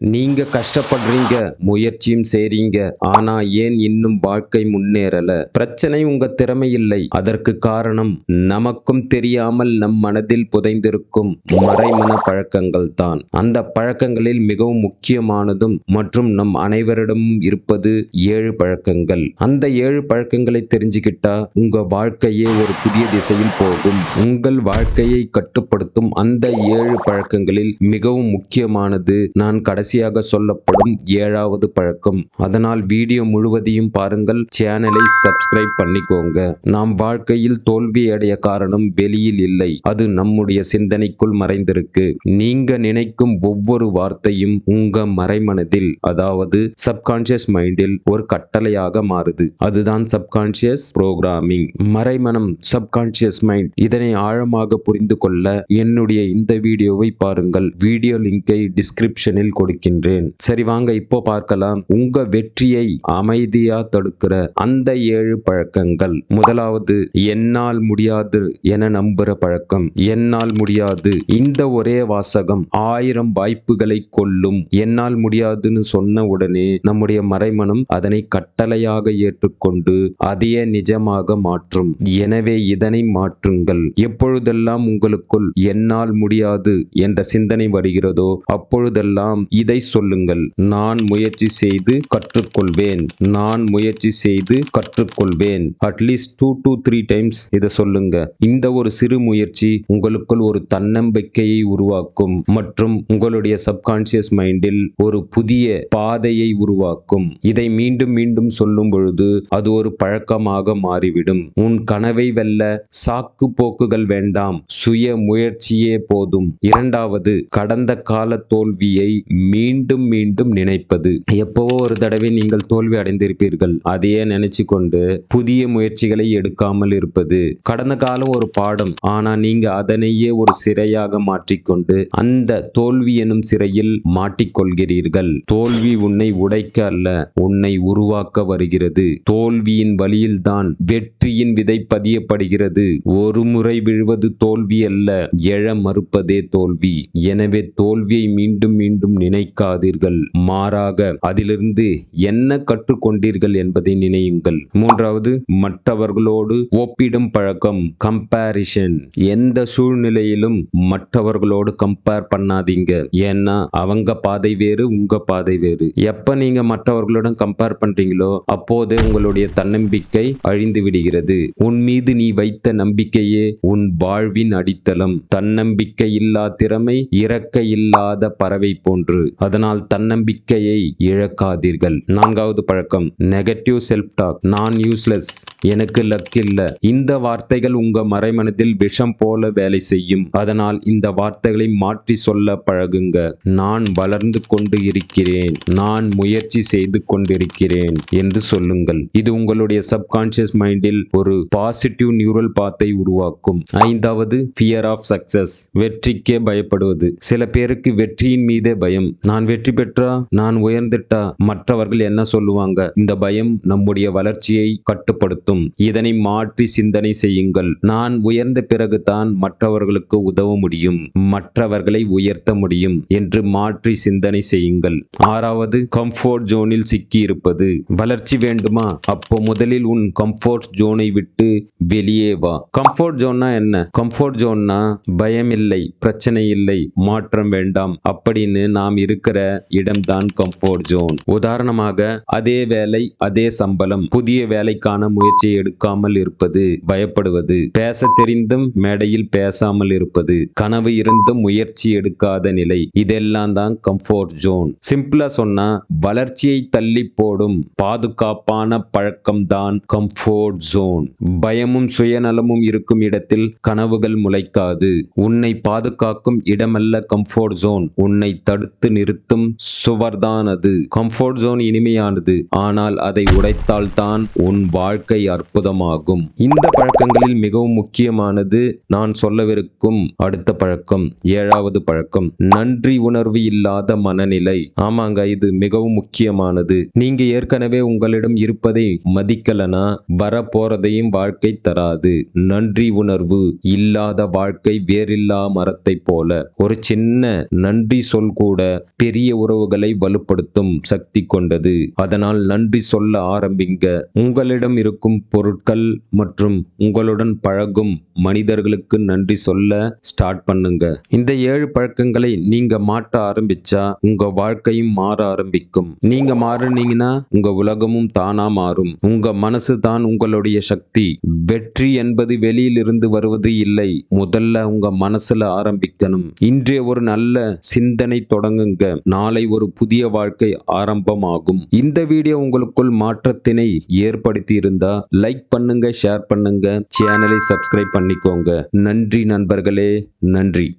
நீங்க கஷ்டப்படுறீங்க முயற்சியும் செய்றீங்க ஆனா ஏன் இன்னும் வாழ்க்கை முன்னேறல? பிரச்சனை உங்க திறமை இல்லை அதற்கு காரணம் நமக்கும் தெரியாமல் நம் மனதில் புதைந்திருக்கும் மறைமன பழக்கங்கள் தான். அந்த பழக்கங்களில் மிகவும் முக்கியமானதும் மற்றும் நம் அனைவரிடமும் இருப்பது ஏழு பழக்கங்கள். அந்த ஏழு பழக்கங்களை தெரிஞ்சுக்கிட்டா உங்க வாழ்க்கையே ஒரு புதிய திசையில் போகும். உங்கள் வாழ்க்கையை கட்டுப்படுத்தும் அந்த ஏழு பழக்கங்களில் மிகவும் முக்கியமானது நான் கடைசியாக சொல்லப்படும் ஏழாவது பழக்கம். அதனால் வீடியோ முழுவதையும் பாருங்கள். சேனலை சப்ஸ்கிரைப் பண்ணிக்கோங்க. நாம் வாழ்க்கையில் தோல்வி அடைய காரணம் வெளியில் இல்லை. அது நம்முடைய சிந்தனைக்குள் மறைந்திருக்கு. நீங்க நினைக்கும் ஒவ்வொரு வார்த்தையும் உங்க மறைமனதில் அதாவது சப்கான்சியஸ் மைண்டில் ஒரு கட்டளையாக மாறுது. அதுதான் சப்கான்சியஸ் புரோகிராமிங் மறைமனம் சப்கான்சியஸ் மைண்ட் இதனை ஆழமாக புரிந்து கொள்ள என்னுடைய இந்த வீடியோவை பாருங்கள். வீடியோ லிங்கை டிஸ்கிரிப்ஷனில் இருக்கின்றேன் சரி வாங்க இப்போ பார்க்கலாம். உங்க வெற்றியை அமைதியா தடுக்கிற அந்த ஏழு பழக்கங்கள். முதலாவது என்னால் முடியாது என நம்புற பழக்கம். என்னால் முடியாது. இந்த ஒரே வாசகம் ஆயிரம் வாய்ப்புகளை கொள்ளும் என்னால் முடியாதுன்னு சொன்ன உடனே நம்முடைய மறைமனம் அதனை கட்டளையாக ஏற்றுக்கொண்டு அதையே நிஜமாக மாற்றும். எனவே இதனை மாற்றுங்கள். எப்பொழுதெல்லாம் உங்களுக்குள் என்னால் முடியாது என்ற சிந்தனை வருகிறதோ அப்பொழுதெல்லாம் இதை சொல்லுங்கள். நான் முயற்சி செய்து கற்றுக்கொள்வேன். நான் முயற்சி செய்து கற்றுக்கொள்வேன். At least two to three times இதை சொல்லுங்க. இந்த ஒரு சிறு முயற்சி உங்களுக்குள் ஒரு தன்னம்பிக்கையை உருவாக்கும் மற்றும் உங்களுடைய சப்கான்சியஸ் மைண்டில் ஒரு புதிய பாதையை உருவாக்கும். இதை மீண்டும் மீண்டும் சொல்லும் பொழுது அது ஒரு பழக்கமாக மாறிவிடும். உன் கனவை வெல்ல சாக்கு போக்குகள் வேண்டாம். சுய முயற்சியே போதும். இரண்டாவது கடந்த கால தோல்வியை மீண்டும் மீண்டும் நினைப்பது. எப்போவோ ஒரு தடவை நீங்கள் தோல்வி அடைந்திருப்பீர்கள். அதையே நினைச்சு கொண்டு புதிய முயற்சிகளை எடுக்காமல் இருப்பது. கடந்த காலம் ஒரு பாடம். ஆனா நீங்க அதனையே ஒரு சிறையாக மாற்றிக்கொண்டு அந்த தோல்வி எனும் சிறையில் மாட்டிக்கொள்கிறீர்கள். தோல்வி உன்னை உடைக்க அல்ல உன்னை உருவாக்க வருகிறது. தோல்வியின் வழியில்தான் வெற்றியின் விதை பதியப்படுகிறது. ஒரு முறை விழுவது தோல்வி அல்ல எழ மறுப்பதே தோல்வி. எனவே தோல்வியை மீண்டும் மீண்டும் நினை நினைக்காதீர்கள். மாறாக அதிலிருந்து என்ன கற்றுக்கொண்டீர்கள் என்பதை நினையுங்கள். மூன்றாவது மற்றவர்களோடு ஒப்பிடும் பழக்கம் கம்பேரிஷன் எந்த சூழ்நிலையிலும் மற்றவர்களோடு கம்பேர் பண்ணாதீங்க. ஏன்னா அவங்க பாதை வேறு உங்க பாதை வேறு. எப்ப நீங்க மற்றவர்களுடன் கம்பேர் பண்றீங்களோ அப்போதே உங்களுடைய தன்னம்பிக்கை அழிந்து விடுகிறது. உன் மீது நீ வைத்த நம்பிக்கையே உன் வாழ்வின் அடித்தளம். தன்னம்பிக்கை இல்லா திறமை இறக்க இல்லாத பறவை போன்று. அதனால் தன்னம்பிக்கையை இழக்காதீர்கள். நான்காவது பழக்கம் நெகட்டிவ் செல்ஃப் டாக் நான் யூஸ்லெஸ் எனக்கு லக் இல்ல. இந்த வார்த்தைகள் உங்க மறைமனதில் விஷம் போல வேலை செய்யும். அதனால் இந்த வார்த்தைகளை மாற்றி சொல்ல பழகுங்க. நான் வளர்ந்து கொண்டு இருக்கிறேன். நான் முயற்சி செய்து கொண்டிருக்கிறேன் என்று சொல்லுங்கள். இது உங்களுடைய சப்கான்சியஸ் மைண்டில் ஒரு பாசிட்டிவ் நியூரல் பாத்தை உருவாக்கும். ஐந்தாவது ஃபியர் ஆஃப் சக்சஸ் வெற்றிக்கே பயப்படுவது. சில பேருக்கு வெற்றியின் மீதே பயம். நான் வெற்றி பெற்றா நான் உயர்ந்துட்டா மற்றவர்கள் என்ன சொல்லுவாங்க? இந்த பயம் நம்முடைய வளர்ச்சியை கட்டுப்படுத்தும். இதனை மாற்றி சிந்தனை செய்யுங்கள். நான் உயர்ந்த பிறகுதான் மற்றவர்களுக்கு உதவ முடியும். மற்றவர்களை உயர்த்த முடியும் என்று மாற்றி சிந்தனை செய்யுங்கள். ஆறாவது கம்ஃபோர்ட் ஜோனில் சிக்கி இருப்பது வளர்ச்சி வேண்டுமா? அப்போ முதலில் உன் கம்ஃபோர்ட் ஜோனை விட்டு வெளியே வா. கம்ஃபோர்ட் ஜோன்னா என்ன? கம்ஃபோர்ட் ஜோன்னா பயம் இல்லை பிரச்சனை இல்லை மாற்றம் வேண்டாம். அப்படின்னு நாம் இரு இருக்கிற இடம்தான் கம்ஃபோர்ட் ஜோன் உதாரணமாக அதே வேலை அதே சம்பளம் புதிய வேலைக்கான முயற்சி எடுக்காமல் இருப்பது பயப்படுவது. பேச தெரிந்தும் மேடையில் பேசாமல் இருப்பது. கனவு இருந்தும் முயற்சி எடுக்காத நிலை. இதெல்லாம் தான் கம்ஃபோர்ட் ஜோன் சிம்பிளா சொன்னா வளர்ச்சியை தள்ளி போடும் பாதுகாப்பான பழக்கம்தான் கம்ஃபோர்ட் ஜோன் பயமும் சுயநலமும் இருக்கும் இடத்தில் கனவுகள் முளைக்காது. உன்னை பாதுகாக்கும் இடமல்ல கம்ஃபோர்ட் ஜோன் உன்னை தடுத்து நிறுத்தும் சுவர்தான் அது கம்ஃபோர்ட் ஜோன் இனிமையானது. ஆனால் அதை உடைத்தால் தான் உன் வாழ்க்கை அற்புதமாகும். இந்த பழக்கங்களில் மிகவும் முக்கியமானது நான் சொல்லவிருக்கும் அடுத்த பழக்கம் ஏழாவது பழக்கம். நன்றி உணர்வு இல்லாத மனநிலை. ஆமாங்க இது மிகவும் முக்கியமானது. நீங்க ஏற்கனவே உங்களிடம் இருப்பதை மதிக்கலனா வரப்போறதையும் வாழ்க்கை தராது. நன்றி உணர்வு இல்லாத வாழ்க்கை வேறில்லா மரத்தை போல. ஒரு சின்ன நன்றி சொல் கூட பெரிய உறவுகளை வலுப்படுத்தும் சக்தி கொண்டது. அதனால் நன்றி சொல்ல ஆரம்பிங்க. உங்களிடம் இருக்கும் பொருட்கள் மற்றும் உங்களுடன் பழகும் மனிதர்களுக்கு நன்றி சொல்ல ஸ்டார்ட் பண்ணுங்க. இந்த ஏழு பழக்கங்களை நீங்க மாற்ற ஆரம்பிச்சா உங்க வாழ்க்கையும் மாற ஆரம்பிக்கும். நீங்க மாறுனீங்கன்னா உங்க உலகமும் தானா மாறும். உங்க மனசு தான் உங்களுடைய சக்தி. வெற்றி என்பது வெளியிலிருந்து வருவது இல்லை. முதல்ல உங்க மனசுல ஆரம்பிக்கணும். இன்றைய ஒரு நல்ல சிந்தனை தொடங்குங்க. நாளை ஒரு புதிய வாழ்க்கை ஆரம்பமாகும். இந்த வீடியோ உங்களுக்குள் மாற்றத்தினை ஏற்படுத்தி இருந்தா லைக் பண்ணுங்க ஷேர் பண்ணுங்க சேனலை சப்ஸ்கிரைப் பண்ணிக்கோங்க. நன்றி நண்பர்களே நன்றி.